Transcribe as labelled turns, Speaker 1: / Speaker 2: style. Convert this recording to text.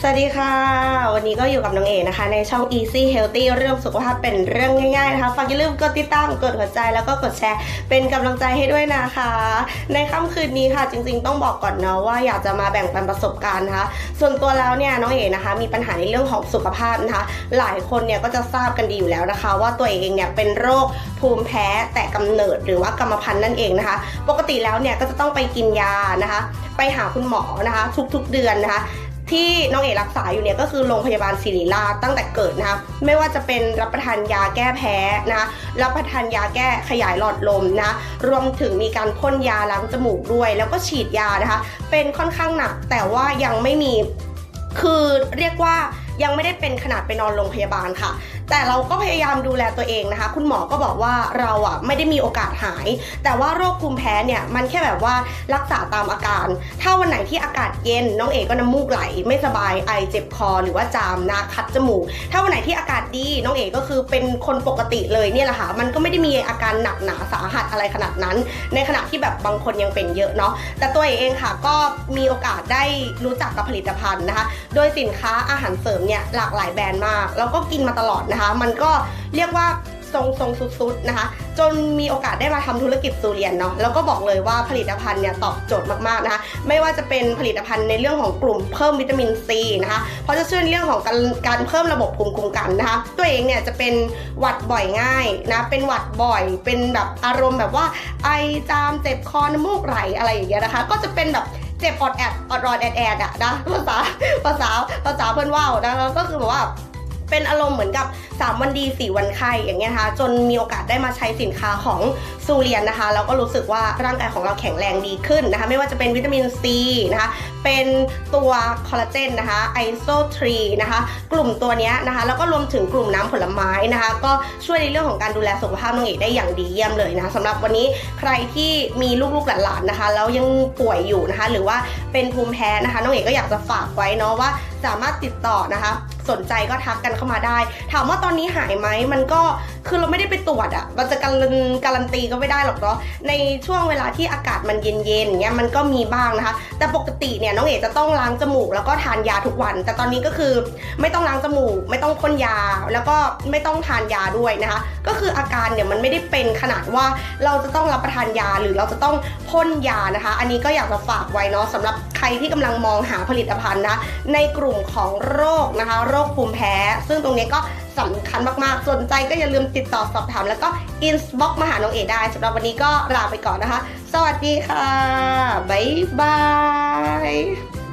Speaker 1: สวัสดีค่ะ วันนี้ก็อยู่กับน้องเอนะคะ ในช่อง Easy Healthy เรื่องสุขภาพเป็นเรื่องง่ายๆนะคะฝากอย่าลืมกดติดตามกดหัวใจแล้วก็กดแชร์เป็นกำลังใจให้ด้วยนะคะ ในค่ำคืนนี้ค่ะ จริงๆต้องบอกก่อนเนาะว่าอยากจะมาแบ่งปันประสบการณ์นะคะส่วนตัวแล้วเนี่ยน้องเอนะคะ มีปัญหาในเรื่องของสุขภาพนะคะ หลายคนเนี่ยก็จะทราบกันดีอยู่แล้วนะคะ ว่าตัวเองเนี่ยเป็นโรคภูมิแพ้แต่กำเนิดหรือว่ากรรมพันธุ์นั่นเองนะคะ ปกติแล้วเนี่ยก็จะต้องไปกินยานะคะ ไปหาคุณหมอนะคะ ทุกๆเดือนนะคะ ที่น้องเอรักษาอยู่เนี่ยก็คือโรงพยาบาลศิริราชตั้งแต่เกิดนะคะไม่ว่าจะเป็นรับประทานยาแก้แพ้นะรับประทานยาแก้ขยายหลอดลมนะรวมถึงมีการพ่นยาล้างจมูกด้วย แล้วก็ฉีดยานะคะเป็นค่อนข้างหนัก แต่ว่ายังไม่มีคือเรียกว่ายังไม่ได้เป็นขนาดไปนอนโรงพยาบาลค่ะแต่เราก็พยายามดูแลตัวเองนะคะ คุณหมอก็บอกว่าเราอะไม่ได้มีโอกาสหาย แต่ว่าโรคภูมิแพ้เนี่ยมันแค่แบบว่ารักษาตามอาการ ถ้าวันไหนที่อากาศเย็นน้องเอก็น้ำมูกไหล ไม่สบายไอเจ็บคอ หรือว่าจามนะคัดจมูก ถ้าวันไหนที่อากาศดีน้องเอก็คือเป็นคนปกติเลยเนี่ยแหละค่ะมันก็ไม่ได้มีอาการหนักหนาสาหัสอะไรขนาดนั้น ในขณะที่แบบบางคนยังเป็นเยอะเนาะแต่ตัวเอเองค่ะก็มีโอกาสได้รู้จักกับผลิตภัณฑ์นะคะ โดยสินค้าอาหารเสริมเนี่ยหลากหลายแบรนด์มากแล้วก็กินมาตลอดนะคะ มันก็เรียกว่าทรงทรงสุดๆนะคะ จนมีโอกาสได้มาทำธุรกิจซูเรียนเนาะแล้วก็บอกเลยว่าผลิตภัณฑ์เนี่ยตอบโจทย์มากๆนะคะ ไม่ว่าจะเป็นผลิตภัณฑ์ในเรื่องของกลุ่มเพิ่มวิตามินซีนะคะ เพราะจะช่วยในเรื่องของการการเพิ่มระบบภูมิคุ้มกันนะคะ ตัวเองเนี่ยจะเป็นหวัดบ่อยง่ายนะเป็นหวัดบ่อย เป็นแบบอารมณ์แบบว่าไอจามเจ็บคอน้ำมูกไหลอะไรอย่างเงี้ยนะคะ ก็จะเป็นแบบเจ็บออดแอดออดรอดแอดแอดอะนะภาษาภาษาภาษาเพื่อนว่าวนะแล้วก็คือแบบว่า เป็นอารมณ์เหมือนกับ 3 วันดี 4 วันไข้อย่างเงี้ยนะคะจนมีโอกาสได้มาใช้สินค้าของซูเรียนนะคะแล้วก็รู้สึกว่าร่างกายของเราแข็งแรงดีขึ้นนะคะไม่ว่าจะเป็นวิตามินซีนะคะเป็นตัวคอลลาเจนนะคะไอโซทรีนะคะกลุ่มตัวนี้นะคะแล้วก็รวมถึงกลุ่มน้ำผลไม้นะคะก็ช่วยในเรื่องของการดูแลสุขภาพน้องเอกได้อย่างดีเยี่ยมเลยนะคะสำหรับวันนี้ใครที่มีลูกๆหลานๆนะคะแล้วยังป่วยอยู่นะคะหรือว่าเป็นภูมิแพ้นะคะน้องเอกก็อยากจะฝากไว้เนาะว่าสามารถติดต่อนะคะ สนใจก็ทักกันเข้ามาได้ ถามว่าตอนนี้หายไหมมันก็ คือเราไม่ได้ไปตรวจอะมันจะการันการันตีก็ไม่ได้หรอกเนาะในช่วงเวลาที่อากาศมันเย็นๆเงี้ยมันก็มีบ้างนะคะ แต่ปกติเนี่ยน้องเอกจะต้องล้างจมูกแล้วก็ทานยาทุกวัน แต่ตอนนี้ก็คือไม่ต้องล้างจมูก ไม่ต้องพ่นยาแล้วก็ไม่ต้องทานยาด้วยนะคะ ก็คืออาการเนี่ยมันไม่ได้เป็นขนาดว่าเราจะต้องรับประทานยาหรือเราจะต้องพ่นยานะคะ อันนี้ก็อยากจะฝากไว้เนาะสำหรับใครที่กำลังมองหาผลิตภัณฑ์นะในกลุ่มของโรคนะคะ โรคภูมิแพ้ ซึ่งตรงนี้ก็ สำคัญมากๆ สนใจก็อย่าลืมติดต่อสอบถาม แล้วก็อินบ็อกมาหาน้องเอได้สำหรับวันนี้ก็ลาไปก่อนนะคะ สวัสดีค่ะ บ๊ายบาย